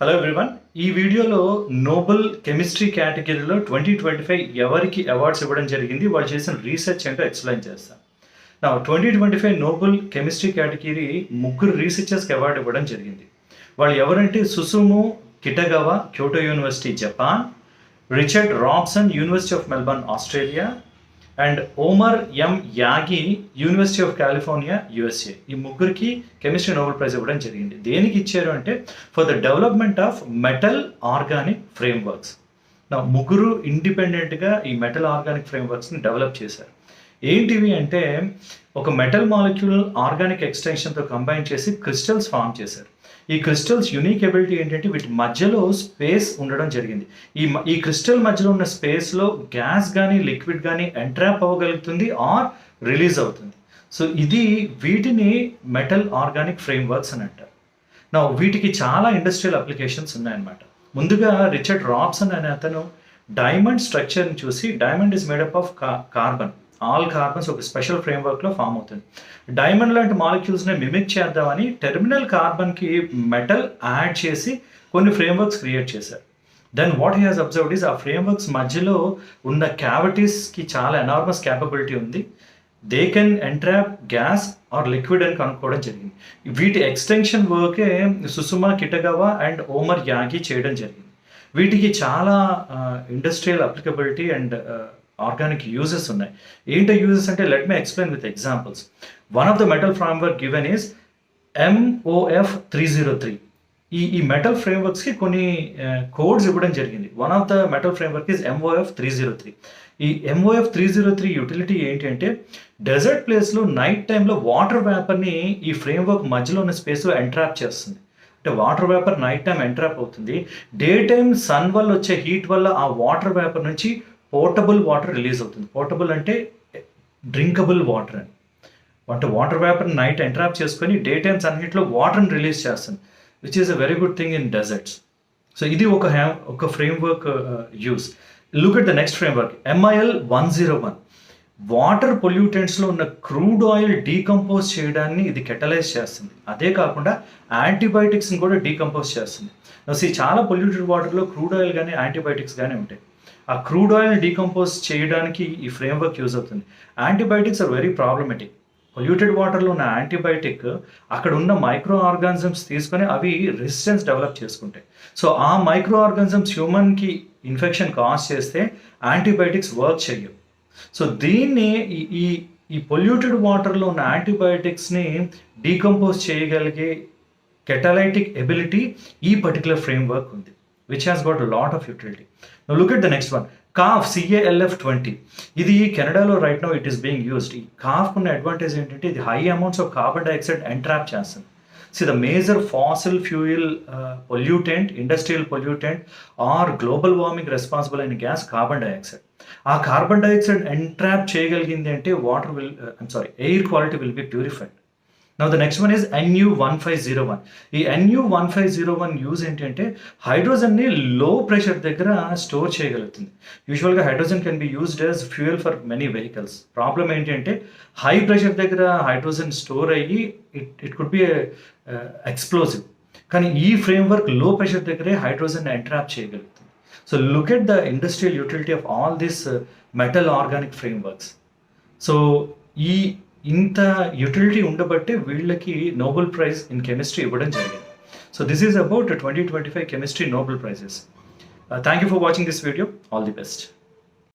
Hello everyone ఈ వీడియోలో Nobel chemistry కేటగిరీలో ట్వంటీ ట్వంటీ ఫైవ్ ఎవరికి అవార్డ్స్ ఇవ్వడం జరిగింది వాళ్ళు చేసిన రీసెర్చ్ ఏంటో ఎక్స్ప్లెయిన్ చేస్తాను నా twenty twenty five Nobel chemistry category ముగ్గురు రీసెర్చర్స్కి అవార్డు ఇవ్వడం జరిగింది. వాళ్ళు ఎవరంటే Susumu Kitagawa Kyoto University Japan Richard Robson University of Melbourne Australia and Omar M Yaghi University of California USA ఈ ముగ్గురికి కెమిస్ట్రీ నోబెల్ ప్రైజ్ ఇవ్వడం జరిగింది. దేనికి ఇచ్చారు అంటే for the development of metal organic frameworks నా ముగ్గురు ఇండిపెండెంట్గా ఈ మెటల్ ఆర్గానిక్ ఫ్రేమ్ వర్క్స్ని డెవలప్ చేశారు. ఏంటివి అంటే ఒక మెటల్ మాలిక్యూల్ ఆర్గానిక్ ఎక్స్టెన్షన్తో కంబైన్ చేసి క్రిస్టల్స్ ఫామ్ చేశారు. ఈ క్రిస్టల్స్ యూనిక్ ఎబిలిటీ ఏంటంటే వీటి మధ్యలో స్పేస్ ఉండడం జరిగింది. ఈ ఈ క్రిస్టల్ మధ్యలో ఉన్న స్పేస్లో గ్యాస్ కానీ లిక్విడ్ కానీ ఎంట్రాప్ అవ్వగలుగుతుంది ఆర్ రిలీజ్ అవుతుంది. సో ఇది వీటిని మెటల్ ఆర్గానిక్ ఫ్రేమ్ వర్క్స్ అని అంటారు. నా వీటికి చాలా ఇండస్ట్రియల్ అప్లికేషన్స్ ఉన్నాయన్నమాట. ముందుగా రిచర్డ్ రాబ్సన్ అనే అతను డైమండ్ స్ట్రక్చర్ని చూసి diamond is made up of carbon. All carbons ఒక స్పెషల్ ఫ్రేమ్వర్క్లో ఫామ్ అవుతుంది. డైమండ్ లాంటి మాలిక్యూల్స్ని మిమిక్ చేద్దామని టెర్మినల్ కార్బన్కి మెటల్ యాడ్ చేసి కొన్ని ఫ్రేమ్వర్క్స్ క్రియేట్ చేశారు. Then what he has observed is ఆ ఫ్రేమ్వర్క్స్ మధ్యలో ఉన్న క్యావిటీస్కి చాలా ఎనార్మస్ క్యాపబిలిటీ ఉంది. They can entrap gas or liquid అని కనుక్కోవడం జరిగింది. వీటి ఎక్స్టెన్షన్ వర్కే Susumu Kitagawa and Omar Yaghi చేయడం జరిగింది. వీటికి చాలా industrial applicability and organic uses ఉన్నాయి. ఏంటో యూజెస్ అంటే let me explain with examples one of the metal framework given is MOF three zero three ఈ ఈ మెటల్ ఫ్రేమ్వర్క్స్కి కొన్ని కోడ్స్ ఇవ్వడం జరిగింది. One of the metal framework is MOF three zero three ఈ MOF three zero three utility ఏంటి అంటే dessert ప్లేస్లో నైట్ టైంలో వాటర్ వేపర్ని ఈ ఫ్రేమ్వర్క్ మధ్యలో ఉన్న స్పేస్లో ఎంట్రాప్ చేస్తుంది. అంటే water vapour night time entrap అవుతుంది. డే టైం సన్ వల్ల వచ్చే హీట్ వల్ల ఆ వాటర్ వేపర్ నుంచి పోర్టబుల్ వాటర్ రిలీజ్ అవుతుంది. పోర్టబుల్ అంటే డ్రింకబుల్ వాటర్ అని. అంటే వాటర్ వేపర్ నైట్ ఎంట్రాప్ చేసుకొని డే టైమ్ సన్ వాటర్ని రిలీజ్ చేస్తుంది. Which is a very good thing in deserts so ఇది ఒక హ్యా ఒక framework use look at the next framework MIL one zero one water పొల్యూటెంట్స్లో ఉన్న క్రూడ్ ఆయిల్ డీకంపోజ్ చేయడాన్ని ఇది కెటలైజ్ చేస్తుంది. అదే కాకుండా యాంటీబయాటిక్స్ని కూడా డీకంపోజ్ చేస్తుంది. సో చాలా పొల్యూటెడ్ వాటర్లో క్రూడ్ ఆయిల్ కానీ యాంటీబయాటిక్స్ కానీ ఉంటాయి. ఆ క్రూడ్ ఆయిల్ డీకంపోజ్ చేయడానికి ఈ ఫ్రేమ్వర్క్ యూజ్ అవుతుంది. Antibiotics are very problematic polluted వాటర్లో ఉన్న యాంటీబయాటిక్ అక్కడ ఉన్న మైక్రో ఆర్గానిజమ్స్ తీసుకొని అవి రెసిస్టెన్స్ డెవలప్ చేసుకుంటాయి. సో ఆ మైక్రో ఆర్గానిజమ్స్ హ్యూమన్కి ఇన్ఫెక్షన్ కాజ్ చేస్తే యాంటీబయాటిక్స్ వర్క్ చేయవు. సో దీన్ని ఈ- ఈ పొల్యూటెడ్ వాటర్లో ఉన్న యాంటీబయాటిక్స్ని డీకంపోజ్ చేయగలిగే కెటలైటిక్ ఎబిలిటీ ఈ పర్టికులర్ ఫ్రేమ్వర్క్ ఉంది. Which has got lot of utility now look at the next one calf CALF twenty ఇది కెనడాలో right now it is being used ఈ కాఫ్ ఉన్న అడ్వాంటేజ్ ఏంటంటే ఇది high amounts of carbon dioxide entrap చేస్తుంది. See the major fossil fuel pollutant industrial pollutant or global warming responsible అయిన gas carbon dioxide ఆ carbon dioxide entrap చేయగలిగింది అంటే water will I'm sorry air quality will be purified now the next one is NU one five zero one ఈ NU one five zero one use ఏంటంటే హైడ్రోజన్ని low pressure దగ్గర store చేయగలుగుతుంది. యూజువల్గా hydrogen can be used as fuel for many vehicles problem ఏంటంటే high pressure దగ్గర hydrogen store అయ్యి it it could be explosive కానీ ఈ ఫ్రేమ్వర్క్లో ప్రెషర్ దగ్గరే హైడ్రోజన్ ఎంట్రాప్ చేయగలుగుతుంది. So look at the industrial utility of all this metal organic frameworks so ఈ ఇంత యూటిలిటీ ఉండబట్టే వీళ్ళకి నోబెల్ ప్రైజ్ ఇన్ కెమిస్ట్రీ ఇవ్వడం జరిగింది. So this is about twenty twenty five chemistry Nobel prizes thank you for watching this video all the best